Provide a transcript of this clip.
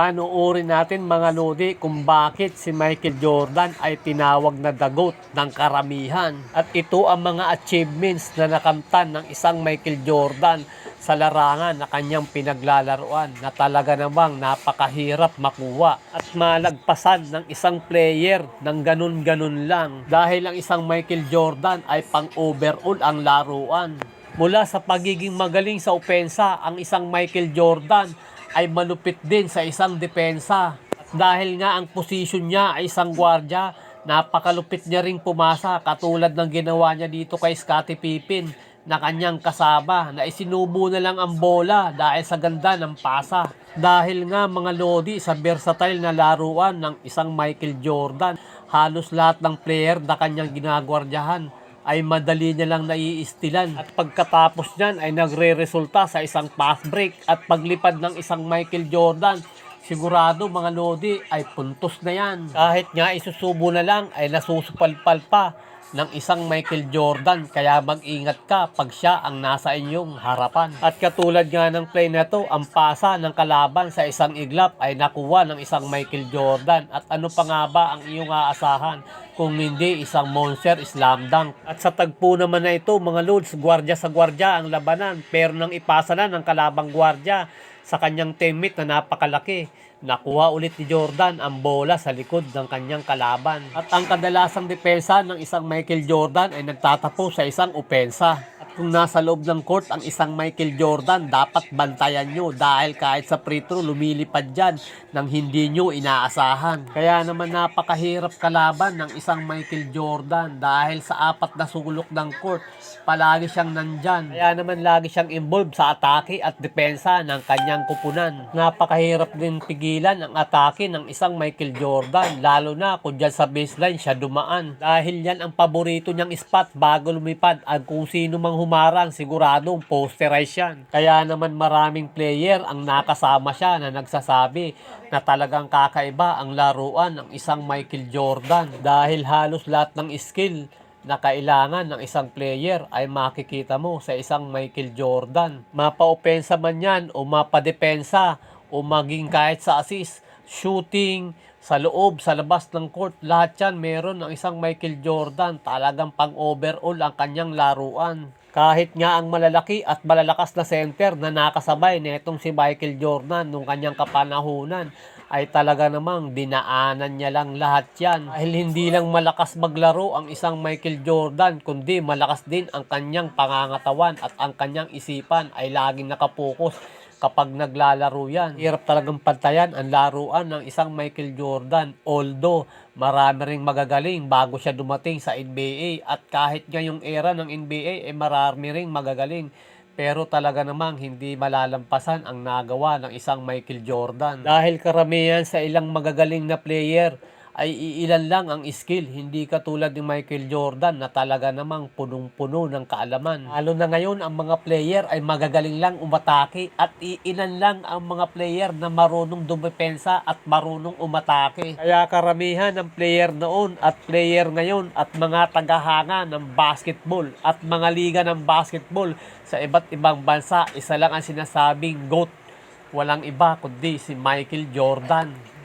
Panuorin natin mga lodi kung bakit si Michael Jordan ay tinawag na dagot ng karamihan. At ito ang mga achievements na nakamtan ng isang Michael Jordan sa larangan na kanyang pinaglalaruan na talaga namang napakahirap makuha at malagpasan ng isang player ng ganun-ganun lang dahil ang isang Michael Jordan ay pang overall ang laruan. Mula sa pagiging magaling sa opensa, ang isang Michael Jordan ay malupit din sa isang depensa. Dahil nga ang posisyon niya ay isang gwardya, napakalupit niya ring pumasa katulad ng ginawa niya dito kay Scottie Pippen na kanyang kasama na isinubo na lang ang bola dahil sa ganda ng pasa. Dahil nga mga lodi sa versatile na laruan ng isang Michael Jordan, halos lahat ng player na kanyang ginagwardyahan ay madali niya lang naiistilan. At pagkatapos niyan ay nagre-resulta sa isang pass break at paglipad ng isang Michael Jordan, sigurado mga lodi ay puntos na yan. Kahit nga isusubo na lang ay nasusupalpal pa ng isang Michael Jordan kaya mag-ingat ka pag siya ang nasa inyong harapan. At katulad nga ng play na to, ang pasa ng kalaban sa isang iglap ay nakuha ng isang Michael Jordan. At ano pa nga ba ang iyong aasahan kung hindi isang monster slam dunk. At sa tagpo naman na ito mga lods, gwardya sa gwardya ang labanan pero nang ipasa na ng kalabang gwardya sa kanyang teammate na napakalaki. Nakuha ulit ni Jordan ang bola sa likod ng kanyang kalaban. At ang kadalasang depensa ng isang Michael Jordan ay nagtatapo sa isang opensa. Kung nasa loob ng court ang isang Michael Jordan, dapat bantayan nyo dahil kahit sa free throw lumilipad dyan nang hindi nyo inaasahan. Kaya naman napakahirap kalaban ng isang Michael Jordan dahil sa apat na sulok ng court, palagi siyang nandyan. Kaya naman lagi siyang involved sa atake at depensa ng kanyang kupunan. Napakahirap din pigilan ang atake ng isang Michael Jordan, lalo na kung dyan sa baseline siya dumaan. Dahil yan ang paborito niyang spot bago lumipad at kung sino mang humarang siguradong posterize yan. Kaya naman maraming player ang nakasama siya na nagsasabi na talagang kakaiba ang laruan ng isang Michael Jordan dahil halos lahat ng skill na kailangan ng isang player ay makikita mo sa isang Michael Jordan. Mapa-opensa man yan o mapa-depensa o maging kahit sa assist, shooting, sa loob, sa labas ng court, lahat yan meron ng isang Michael Jordan. Talagang pang-overall ang kanyang laruan. Kahit nga ang malalaki at malalakas na center na nakasabay nitong si Michael Jordan nung kanyang kapanahunan ay talaga namang dinaanan niya lang lahat yan. Dahil hindi lang malakas maglaro ang isang Michael Jordan, kundi malakas din ang kanyang pangangatawan at ang kanyang isipan ay laging nakapokus kapag naglalaro yan. Hirap talagang pantayan ang laruan ng isang Michael Jordan. Although, marami ring magagaling bago siya dumating sa NBA. At kahit ngayong era ng NBA, eh marami ring magagaling. Pero talaga namang hindi malalampasan ang nagawa ng isang Michael Jordan. Dahil karamihan sa ilang magagaling na player ay iilan lang ang skill, hindi katulad ni Michael Jordan na talaga namang punong-puno ng kaalaman. Lalo na ngayon, ang mga player ay magagaling lang umatake at iilan lang ang mga player na marunong dumepensa at marunong umatake. Kaya karamihan ng player noon at player ngayon at mga tagahanga ng basketball at mga liga ng basketball sa iba't ibang bansa, isa lang ang sinasabing GOAT. Walang iba kundi si Michael Jordan.